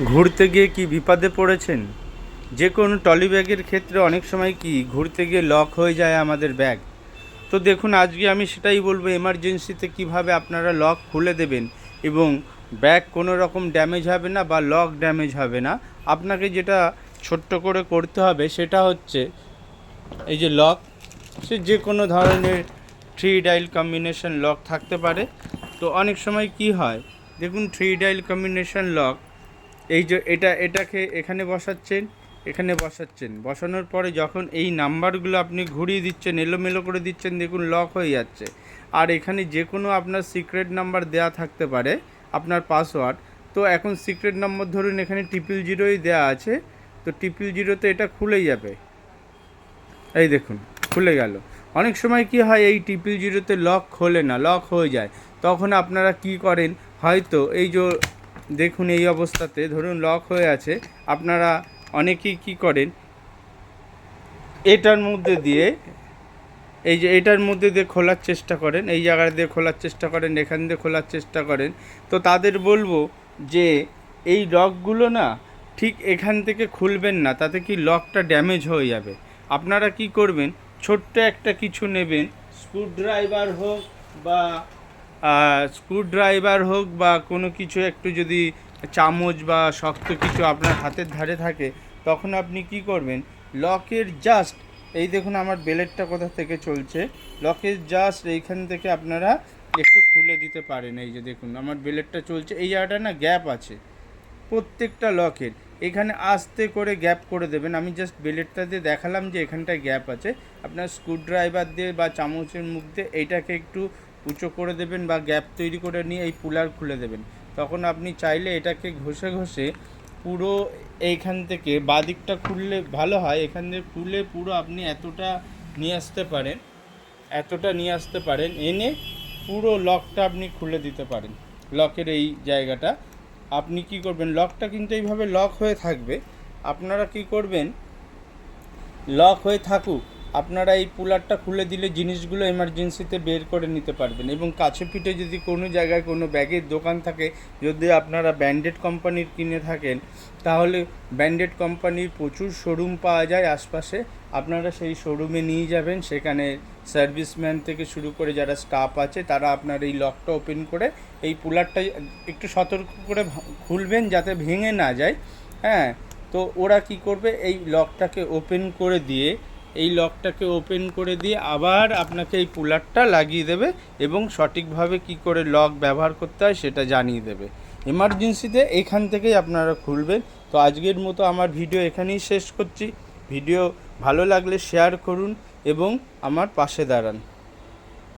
ঘুরতে গিয়ে কি বিপদে পড়েছেন? যে কোনো টলি ব্যাগের ক্ষেত্রে অনেক সময় কি ঘুরতে গিয়ে লক হয়ে যায় আমাদের ব্যাগ? তো দেখুন, আজকে আমি সেটাই বলব এমার্জেন্সিতে কীভাবে আপনারা লক খুলে দেবেন এবং ব্যাগ কোনো রকম ড্যামেজ হবে না বা লক ড্যামেজ হবে না। আপনাকে যেটা ছোট্ট করে করতে হবে সেটা হচ্ছে এই যে লক, সে যে কোনো ধরনের থ্রি ডাইল কম্বিনেশন লক থাকতে পারে। তো অনেক সময় কি হয়, দেখুন থ্রি ডাইল কম্বিনেশন লক এই যে এটা, এটাকে এখানে বসাচ্ছেন এখানে বসাচ্ছেন। বসানোর পরে যখন এই নাম্বারগুলো আপনি ঘুরিয়ে দিচ্ছেন, এলোমেলো করে দিচ্ছেন, দেখুন লক হয়ে যাচ্ছে। আর এখানে যে কোনো আপনার সিক্রেট নাম্বার দেয়া থাকতে পারে, আপনার পাসওয়ার্ড। তো এখন সিক্রেট নাম্বার ধরুন এখানে ট্রিপল জিরোই দেয়া আছে, তো ট্রিপল জিরোতে এটা খুলেই যাবে। এই দেখুন, খুলে গেল। অনেক সময় কি হয়, এই ট্রিপল জিরোতে লক খোলে না, লক হয়ে যায়। তখন আপনারা কি করেন, হয়তো এই যে দেখুন এই অবস্থাতে, ধরুন লক হয়ে আছে, আপনারা অনেকেই কি করেন, এটার মধ্যে দিয়ে, এই যে এটার মধ্যে দিয়ে খোলার চেষ্টা করেন, এই জায়গা দিয়ে খোলার চেষ্টা করেন, এখান দিয়ে খোলার চেষ্টা করেন, তো তাদের বলব যে এই লকগুলো না ঠিক এখান থেকে খুলবেন না, তাতে কি লকটা ড্যামেজ হয়ে যাবে। আপনারা কি করবেন, ছোট্ট একটা কিছু নেবেন স্ক্রুড্রাইভার হোক বা স্ক্রু ড্রাইভার হোক বা কোনো কিছু, একটু যদি চামচ বা শক্ত কিছু আপনার হাতের ধারে থাকে, তখন আপনি কি করবেন? লকের জাস্ট এই দেখুন আমার বেলেটটা কোথা থেকে চলছে? লকের জাস্ট এইখান থেকে আপনারা একটু খুলে দিতে পারেন। এই যে দেখুন, আমার বেলেটটা চলছে। এই জায়গাটা না গ্যাপ আছে। প্রত্যেকটা লকের এখানে আস্তে করে গ্যাপ করে দেবেন। আমি জাস্ট বেলেটটা দিয়ে দেখালাম যে এখানটায় গ্যাপ আছে। আপনার স্ক্রুড্রাইভার দিয়ে বা চামচের মুখ দিয়ে এইটাকে একটু উঁচু করে দেবেন বা গ্যাপ তৈরি করে নিয়ে এই পুলার খুলে দেবেন। তখন আপনি চাইলে এটাকে ঘষে ঘষে পুরো এইখান থেকে বাদিকটা খুললে ভালো হয়। এখান থেকে খুলে পুরো আপনি এতটা নিয়ে আসতে পারেন, এতটা নিয়ে আসতে পারেন, এনে পুরো লকটা আপনি খুলে দিতে পারেন, লকের এই জায়গাটা। আপনি কি করবেন, লকটা কিন্তু এইভাবে লক হয়ে থাকবে। আপনারা কি করবেন, লক হয়ে থাকুক আপনারা এই পুলারটা খুলে দিলে জিনিসগুলো এমার্জেন্সিতে বের করে নিতে পারবেন এবং কাছে পিঠে যদি কোনো জায়গায় কোনো ব্যাগের দোকান থাকে, যদি আপনারা ব্যান্ডেড কোম্পানির কিনে থাকেন, তাহলে ব্যান্ডেড কোম্পানির প্রচুর শোরুম পাওয়া যায় আশপাশে। আপনারা সেই শোরুমে নিয়ে যাবেন, সেখানে সার্ভিসম্যান থেকে শুরু করে যারা স্টাফ আছে, তারা আপনার এই লকটা ওপেন করে এই পুলারটা একটু সতর্ক করে খুলবেন যাতে ভেঙে না যায়। হ্যাঁ তো ওরা কি করবে? এই লকটাকে ওপেন করে দিয়ে এই লকটাকে ওপেন করে দিয়ে আবার আপনাকে এই পুলারটা লাগিয়ে দেবে এবং সঠিকভাবে কি করে লক ব্যবহার করতে হয় সেটা জানিয়ে দেবে। এমার্জেন্সিতে এখান থেকেই আপনারা খুলবেন। তো আজকের মতো আমার ভিডিও এখানেই শেষ করছি। ভিডিও ভালো লাগলে শেয়ার করুন এবং আমার পাশে দাঁড়ান।